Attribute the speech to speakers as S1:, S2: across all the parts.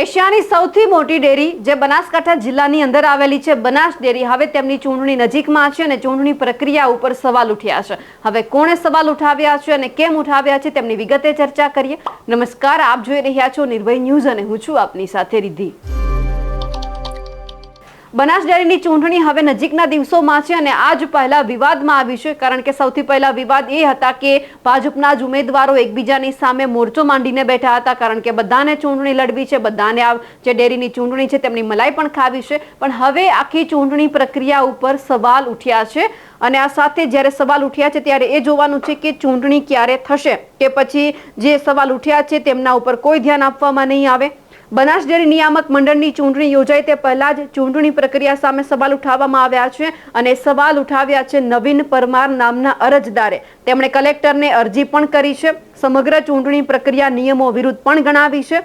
S1: એશિયાની સૌથી મોટી ડેરી જે બનાસકાંઠા જિલ્લાની અંદર આવેલી છે, બનાસ ડેરી, હવે તેમની ચૂંટણી નજીકમાં છે અને ચૂંટણી પ્રક્રિયા ઉપર સવાલ ઉઠ્યા છે. હવે કોણે સવાલ ઉઠાવ્યા છે અને કેમ ઉઠાવ્યા છે તેમની વિગતે ચર્ચા કરીએ. નમસ્કાર, આપ જોઈ રહ્યા છો નિર્ભય ન્યૂઝ અને હું છું આપની સાથે રિદ્ધિ. બનાસ ડેરીની ચૂંટણી હવે નજીકના દિવસોમાં છે અને આજ પહેલા વિવાદમાં આવી છે. કારણ કે સૌથી પહેલા વિવાદ એ હતા કે ભાજપના જ ઉમેદવારો એકબીજાની સામે મોરચો માંડીને બેઠા હતા. કારણ કે બધાને ચૂંટણી લડવી છે, બધાને આ જે ડેરીની ચૂંટણી છે તેમની મલાઈ પણ ખાવી છે. પણ હવે આખી ચૂંટણી પ્રક્રિયા ઉપર સવાલ ઉઠ્યા છે અને આ સાથે જ્યારે સવાલ ઉઠ્યા છે ત્યારે એ જોવાનું છે કે ચૂંટણી ક્યારે થશે કે પછી જે સવાલ ઉઠ્યા છે તેમના ઉપર કોઈ ધ્યાન આપવામાં નહીં આવે? બનાસ ડેરી નિયામક મંડળની ચૂંટણી યોજાય તે પહેલા જ ચૂંટણી પ્રક્રિયા સામે સવાલ ઉઠાવવામાં આવ્યા છે અને સવાલ ઉઠાવ્યા છે નવીન પરમાર નામના અરજદારે. તેમણે કલેક્ટરને અરજી પણ કરી છે. સમગ્ર ચૂંટણી પ્રક્રિયા નિયમો વિરુદ્ધ પણ ગણાવી છે.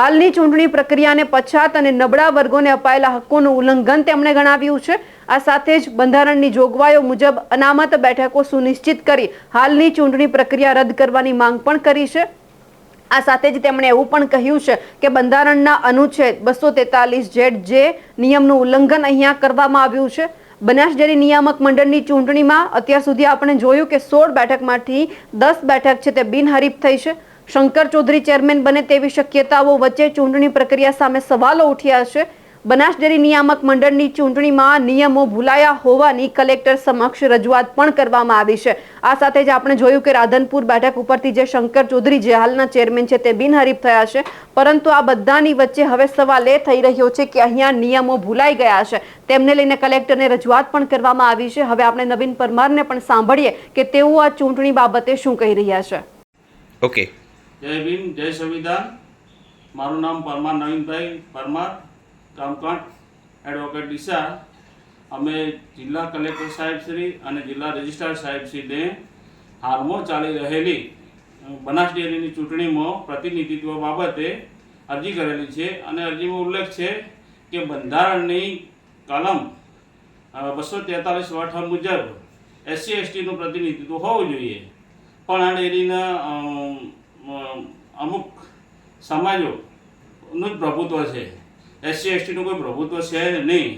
S1: હાલની ચૂંટણી પ્રક્રિયાને પછાત અને નબળા વર્ગોને અપાયેલા હક્કોનું ઉલ્લંઘન તેમણે ગણાવ્યું છે. આ સાથે જ બંધારણની જોગવાઈઓ મુજબ અનામત બેઠકો સુનિશ્ચિત કરી હાલની ચૂંટણી પ્રક્રિયા રદ કરવાની માંગ પણ કરી છે. આ સાથે જ તેમણે એવું પણ કહ્યું છે કે બંધારણના અનુચ્છેદ બસો તેતાલીસ જેડ જે નિયમનું ઉલ્લંઘન અહીંયા કરવામાં આવ્યું છે. બનાસ ડેરી નિયામક મંડળની ચૂંટણીમાં અત્યાર સુધી આપણે જોયું કે સોળ બેઠકમાંથી દસ બેઠક છે તે બિનહરીફ થઈ છે. શંકર ચૌધરી ચેરમેન બને તેવી શક્યતાઓ વચ્ચે ચૂંટણી પ્રક્રિયા સામે સવાલો ઉઠ્યા છે. બનાસ ડેરી નિયામક મંડળની ચૂંટણીમાં નિયમો ભૂલાયા હોવાની કલેક્ટર સમક્ષ રજૂઆત પણ કરવામાં આવી છે. આ સાથે જ આપણે જોયું કે રાધનપુર બેઠક ઉપરથી જે શંકર ચૌધરી જે હાલના ચેરમેન છે તે બિનહરીફ થયા છે. પરંતુ આ બધાની વચ્ચે હવે સવાલ એ થઈ રહ્યો છે કે અહીંયા નિયમો ભૂલાઈ ગયા છે. તેમને લઈને કલેક્ટરને રજૂઆત પણ કરવામાં આવી છે. હવે આપણે નવીન પરમારને પણ સાંભળીએ કે તેઓ આ ચૂંટણી બાબતે શું કહી રહ્યા છે.
S2: ઓકે.
S3: જય ભીમ જય સંવિધાન. મારું નામ પરમાર નવીનભાઈ પરમાર. ગામકાંઠ એડવોકેટ ડીસા અમે જિલ્લા કલેક્ટર સાહેબશ્રી અને જિલ્લા રજિસ્ટ્રાર સાહેબશ્રીને હાલમાં ચાલી રહેલી બનાસ ડેરીની ચૂંટણીમાં પ્રતિનિધિત્વ બાબતે અરજી કરેલી છે અને અરજીમાં ઉલ્લેખ છે કે બંધારણની કલમ બસો તેતાલીસ વઠ મુજબ એસસી એસટીનું પ્રતિનિધિત્વ હોવું જોઈએ. પણ આ ડેરીના અમ, અમ, અમુક સમાજોનું જ પ્રભુત્વ છે. એસસી એસટીનું કોઈ પ્રભુત્વ છે નહીં.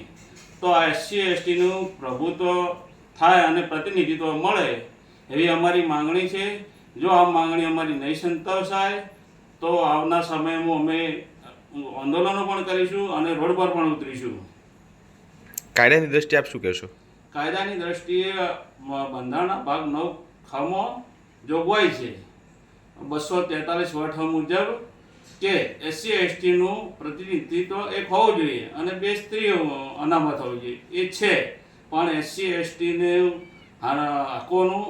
S3: તો આ એસસી એસટીનું પ્રભુત્વ થાય અને પ્રતિનિધિત્વ મળે એવી અમારી માંગણી છે. જો આ માંગણી અમારી નહીં સંતોષાય તો આવનાર સમયમાં અમે આંદોલનો પણ કરીશું અને રોડ પર પણ ઉતરીશું.
S2: કાયદાની દ્રષ્ટિએ આપ શું કહેશો?
S3: કાયદાની દ્રષ્ટિએ બંધારણ બંધારણના ભાગ નવ ખમાં જોગવાઈ છે. બસો તેતાલીસ વઠ મુજબ કે એસસી એસટીનું પ્રતિનિધિત્વ એક હોવું જોઈએ અને બે સ્ત્રીઓ અનામત હોવી જોઈએ. એ છે, પણ એસસી એસટીને હકોનું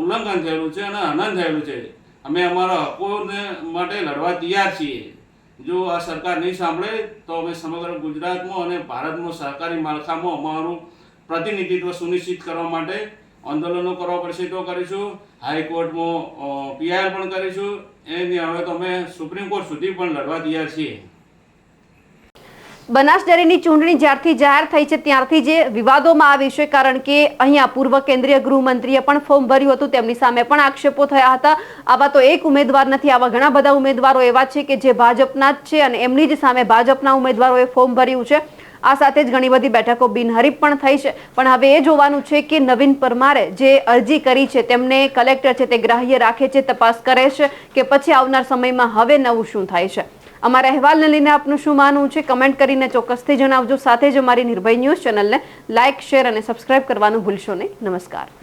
S3: ઉલ્લંઘન થયેલું છે અને હનન થયેલું છે. અમે અમારા હકોને માટે લડવા તૈયાર છીએ. જો આ સરકાર નહીં સાંભળે, તો અમે સમગ્ર ગુજરાતમાં અને ભારતમાં સહકારી માળખામાં અમારું પ્રતિનિધિત્વ સુનિશ્ચિત કરવા માટે આંદોલનો કરવા પડશે તો કરીશું. હાઈકોર્ટમાં પીઆર પણ કરીશું. એની હવે તો અમે સુપ્રીમ કોર્ટ સુધી પણ લડવા તૈયાર છીએ.
S1: બનાસ ડેરીની ચૂંટણી જ્યારથી જાહેર થઈ છે, ત્યારથી જે વિવાદોમાં આવી છે, કારણ કે અહીંયા પૂર્વ કેન્દ્રીય ગૃહમંત્રીએ પણ ફોર્મ ભર્યું હતું. તેમની સામે પણ આક્ષેપો થયા હતા. આવા તો એક ઉમેદવાર નથી, આવા ઘણા બધા ઉમેદવારો એવા છે કે જે ભાજપના જ છે અને એમની જ સામે ભાજપના ઉમેદવારોએ ફોર્મ ભર્યું છે. આ સાથે જ ઘણી બધી બેઠકો બિનહરીફ પણ થઈ છે. પણ હવે એ જોવાનું છે કે નવીન પરમારે જે અરજી કરી છે, તેમને કલેક્ટર છે તે ગ્રાહ્ય રાખે છે, તપાસ કરે છે કે પછી આવનાર સમયમાં હવે નવું શું થાય છે? અમારા અહેવાલને લઈને આપનું શું માનવું છે? કમેન્ટ કરીને ચોક્કસથી જણાવજો. સાથે જ અમારી નિર્ભય ન્યૂઝ ચેનલને લાઇક, શેર અને સબસ્ક્રાઇબ કરવાનું ભૂલશો નહીં. નમસ્કાર.